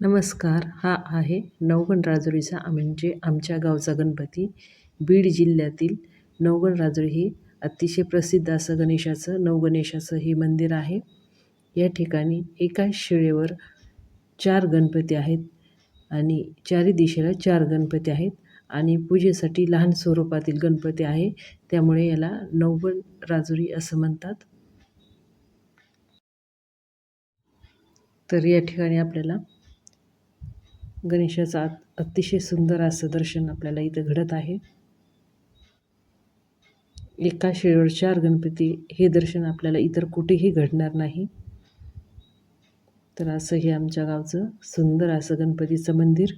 नमस्कार हा आहे नवगण राजुरीचा म्हणजे आमच्या गावचा गणपती बीड जिल्ह्यातील नवगण राजुरी हे अतिशय प्रसिद्ध असं गणेशाचं नवगणेशाचं हे मंदिर आहे. या ठिकाणी एकाच शिळेवर चार गणपती आहेत आणि चारी दिशेला चार गणपती आहेत आणि पूजेसाठी लहान स्वरूपातील गणपती आहे. त्यामुळे याला नवगण राजुरी असं म्हणतात. तर या ठिकाणी आपल्याला गणेशाचं अतिशय सुंदर असं दर्शन आपल्याला इथं घडत आहे. एका शेळीवर चार गणपती हे दर्शन आपल्याला इतर कुठेही घडणार नाही. तर असं हे आमच्या गावचं सुंदर असं गणपतीचं मंदिर.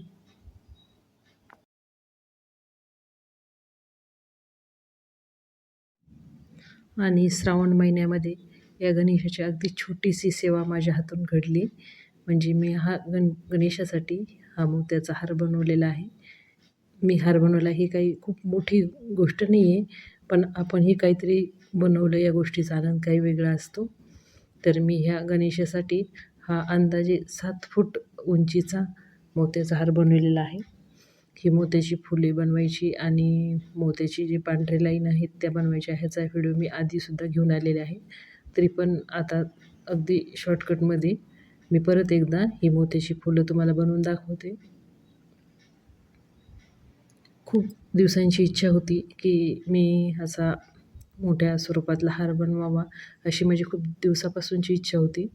आणि श्रावण महिन्यामध्ये या गणेशाची अगदी छोटीशी सेवा माझ्या हातून घडली. म्हणजे मी हा गण गणेशासाठी हा मोत्याचा हार बनवलेला आहे. मी हार बनवला ही काही खूप मोठी गोष्ट नाही आहे पण आपण ही काहीतरी बनवलं या गोष्टीचा आनंद काही वेगळा असतो. तर मी ह्या गणेशासाठी हा अंदाजे सात फूट उंचीचा मोत्याचा हार बनवलेला आहे. ही मोत्याची फुले बनवायची आणि मोत्याची जी पांढरे लाईन आहेत त्या बनवायच्या ह्याचा व्हिडिओ मी आधीसुद्धा घेऊन आलेले आहे. तरी पण आता अगदी शॉर्टकटमध्ये मी परत एकदा ही मोत्याची फुलं तुम्हाला बनवून दाखवते. खूप दिवसांची इच्छा होती की मी असा मोठ्या स्वरूपातला हार बनवावा अशी माझी खूप दिवसापासूनची इच्छा होती.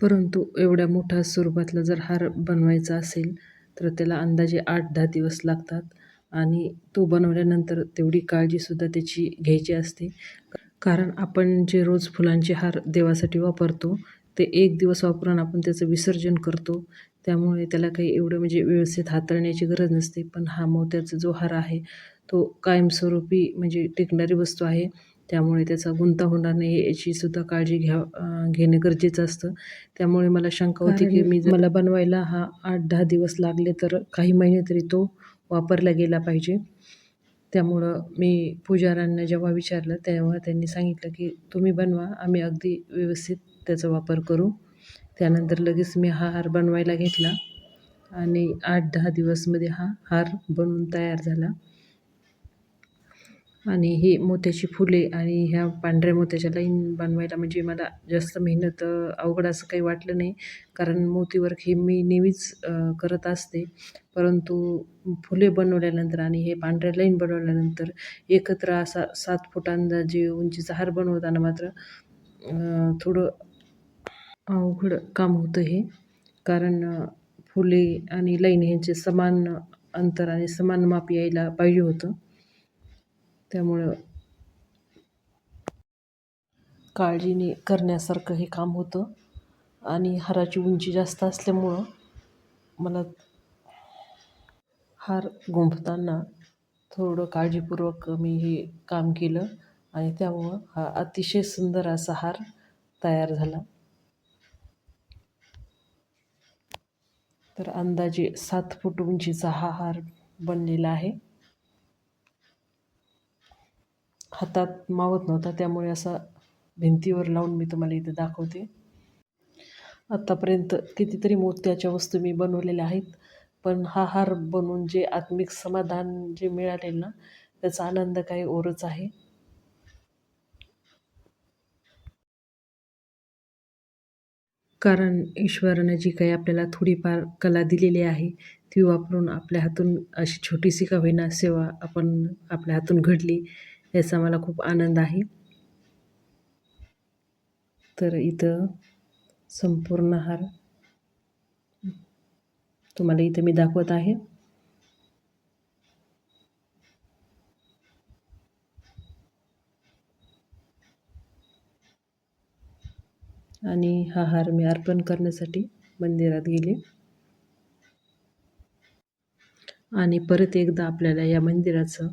परंतु एवढ्या मोठ्या स्वरूपातला जर हार बनवायचा असेल तर त्याला अंदाजे आठ दहा दिवस लागतात आणि तो बनवल्यानंतर तेवढी काळजीसुद्धा त्याची घ्यायची असते. कारण आपण जे रोज फुलांचे हार देवासाठी वापरतो ते एक दिवस वापरून आपण त्याचं विसर्जन करतो. त्यामुळे त्याला काही एवढं म्हणजे व्यवस्थित हाताळण्याची गरज नसते. पण हा मोत्याचा जो हार आहे तो कायमस्वरूपी म्हणजे टिकणारी वस्तू आहे. त्यामुळे त्याचा गुंता होणार नाही याचीसुद्धा काळजी घ्या घेणे गरजेचं असतं. त्यामुळे मला शंका होती की मी मला बनवायला हा आठ दहा दिवस लागले तर काही महिने तरी तो वापरला गेला पाहिजे. त्यामुळं मी पुजाऱ्यांना जेव्हा विचारलं तेव्हा त्यांनी सांगितलं की तुम्ही बनवा आम्ही अगदी व्यवस्थित त्याचा वापर करू. त्यानंतर लगेच मी हा हार बनवायला घेतला. आणि आठ दहा दिवसमध्ये हा हार बनवून तयार झाला. आणि ही मोत्याची फुले आणि ह्या पांढऱ्या मोत्याच्या लाईन बनवायला म्हणजे मला जास्त मेहनत अवघड असं काही वाटलं नाही. कारण मोतीवर्क हे मी नेहमीच करत असते. परंतु फुले बनवल्यानंतर आणि हे पांढऱ्या लाईन बनवल्यानंतर एकत्र असा सात फूट जे उंचीचा हार बनवताना मात्र थोडं अवघड काम होतं हे. कारण फुले आणि लाईन ह्यांचे समान अंतर आणि समान माप यायला पाहिजे होतं. त्यामुळं काळजीने करण्यासारखं हे काम होतं. आणि हाराची उंची जास्त असल्यामुळं मला हार गुंफताना थोडं काळजीपूर्वक मी हे काम केलं. आणि त्यामुळं हा अतिशय सुंदर असा हार तयार झाला. तर अंदाजे सात फूट उंचीचा हा हार बनलेला आहे. हातात मावत नव्हता त्यामुळे असा भिंतीवर लावून मी तुम्हाला इथे दाखवते. आत्तापर्यंत कितीतरी मोत्याच्या वस्तू मी बनवलेल्या आहेत पण हा हार बनवून जे आत्मिक समाधान जे मिळालेलं ना त्याचा आनंद काही ओरच आहे. कारण ईश्वरानं जी काही आपल्याला थोडीफार कला दिलेली आहे ती वापरून आपल्या हातून अशी छोटीशी का होईना सेवा आपण आपल्या हातून घडली याचा मला खूप आनंद आहे. तर इथं संपूर्ण हार तुम्हाला इथं मी दाखवत आहे. आणि हा हार मी अर्पण करण्यासाठी मंदिरात गेले. आणि परत एकदा आपल्याला या मंदिराचं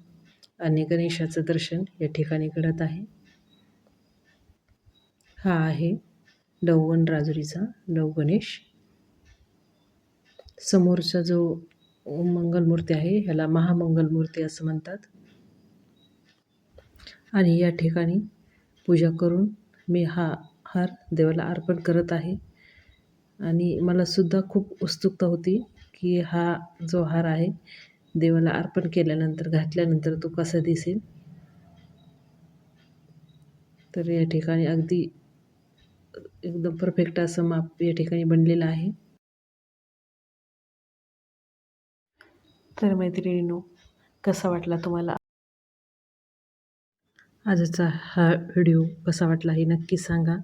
आणि गणेशाचं दर्शन या ठिकाणी घडत आहे. हा आहे डववन राजुरीचा गणेश. समोरचा जो मंगलमूर्ती आहे ह्याला महामंगलमूर्ती असं म्हणतात. आणि या ठिकाणी पूजा करून मी हा हार देवाला अर्पण करत आहे. आणि मलासुद्धा खूप उत्सुकता होती की हा जो हार आहे देवाला अर्पण केल्यानंतर घातल्यानंतर तो कसा दिसेल? तर या ठिकाणी अगदी एकदम परफेक्ट असं माप या ठिकाणी बनलेलं आहे. तर मैत्रिणीनो कसा वाटला तुम्हाला? आजचा हा व्हिडिओ कसा वाटला हे नक्की सांगा.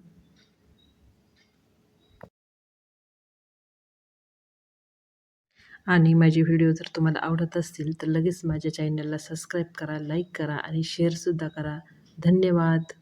आणि माझे व्हिडिओ जर तुम्हाला आवडत असतील तर लगेच माझ्या चॅनलला सबस्क्राईब करा लाईक करा आणि शेअरसुद्धा करा. धन्यवाद.